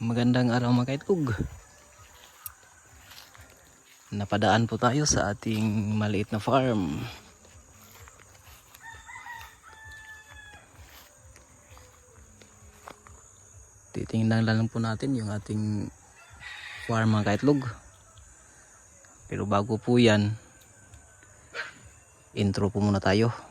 Magandang araw mga kaitlog. Napadaan po tayo sa ating maliit na farm. Titingnan lang po natin yung ating farm mga kaitlog. Pero bago po yan, intro po muna tayo.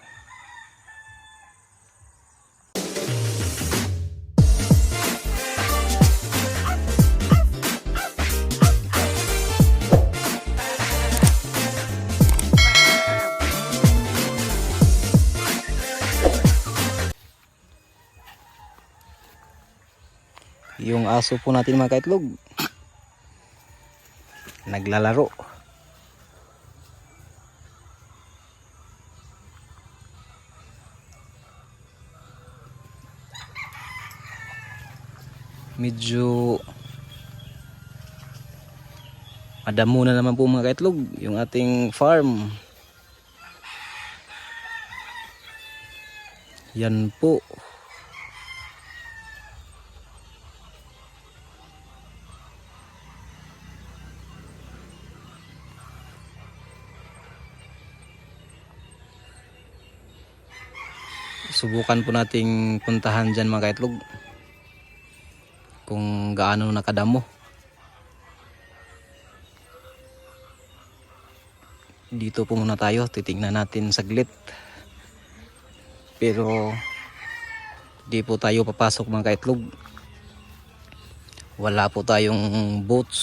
Yung aso po natin mga kaitlog, naglalaro. Medyo madamo na naman po mga kaitlog yung ating farm. Yan po. Subukan po nating puntahan dyan mga kaitlog kung gaano nakadamo. Dito po muna tayo titignan natin saglit. Pero di po tayo papasok mga kaitlog. Wala po tayong boats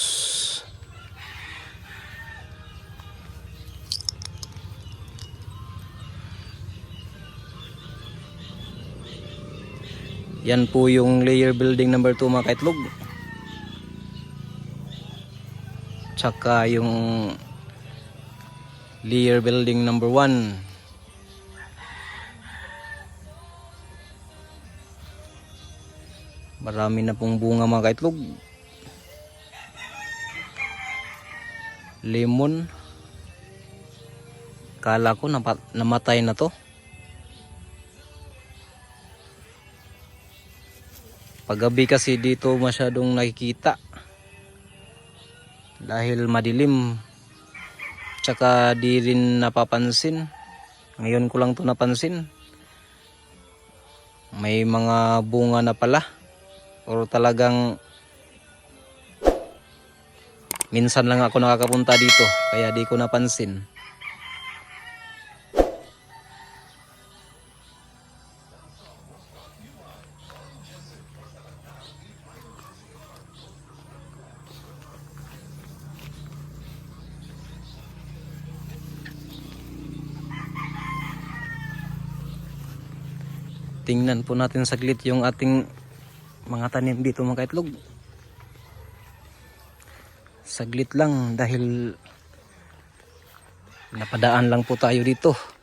Yan po yung layer building number 2 mga kaitlog. Tsaka yung layer building number 1. Marami na pong bunga mga kaitlog. Lemon. Kala ko namatay na to. Paggabi kasi dito masyadong nakikita. Dahil madilim. Tsaka di rin napapansin. Ngayon ko lang to napansin. May mga bunga na pala. Or talagang minsan lang ako nakakapunta dito. Kaya di ko napansin. Tingnan po natin saglit yung ating mga tanim dito mga kaitlog. Saglit lang dahil napadaan lang po tayo dito.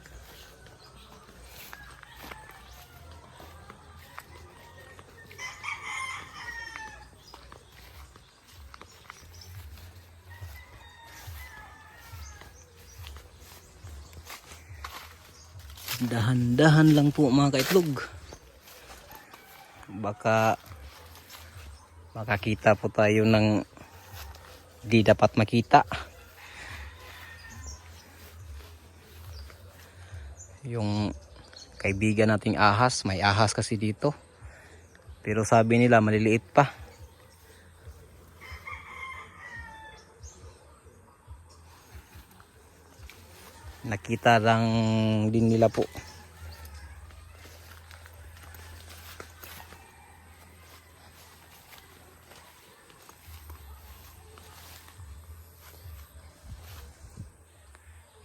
Dahan-dahan lang po mga kaitlog. Baka makakita po tayo ng di dapat makita. Yung kaibigan nating ahas, may ahas kasi dito. Pero sabi nila maliliit pa. Nakita lang din nila po.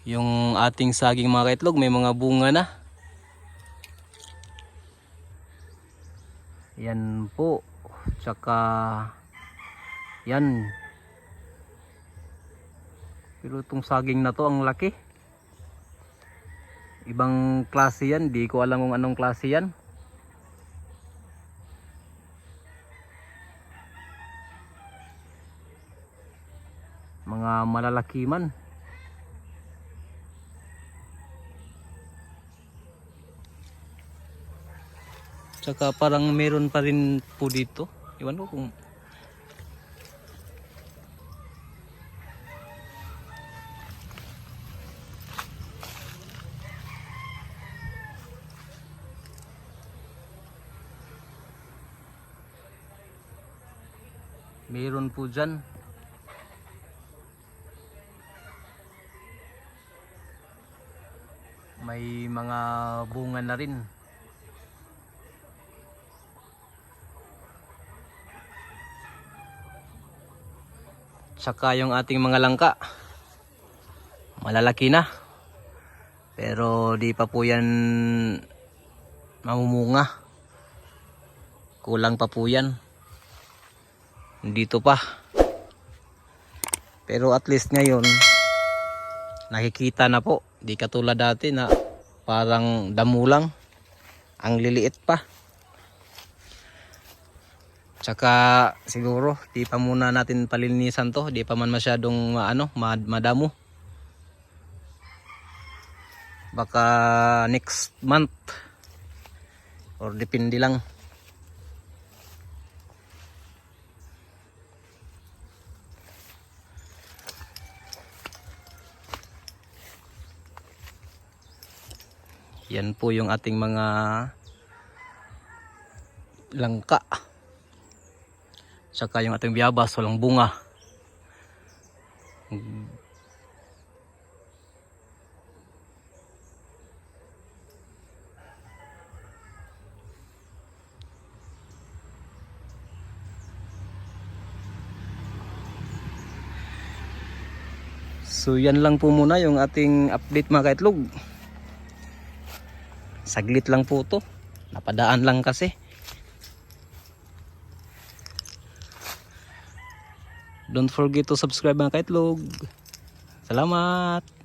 Yung ating saging mga kaitlog may mga bunga na. Yan po. Tsaka yan. Pero itong saging na to ang laki. Ibang klase yan. Di ko alam kung anong klase yan. Mga malalaki man. Tsaka parang meron pa rin po dito. Iwan ko kung Meron po dyan. May mga bunga na rin. Tsaka yung ating mga langka. Malalaki na. Pero di pa po yan mamumunga. Kulang pa po yan. Dito pa. Pero at least ngayon, nakikita na po. Di katulad dati na parang damo lang. Ang liliit pa. Tsaka siguro, di pa muna natin palinisan to. Di pa man masyadong ano, mad madamo. Baka next month. Or depende lang. Yan po yung ating mga langka. Saka yung ating biyabas, walang bunga. So yan lang po muna yung ating update mga kaitlog. Saglit lang po to. Napadaan lang kasi. Don't forget to subscribe mga kaitlog. Salamat!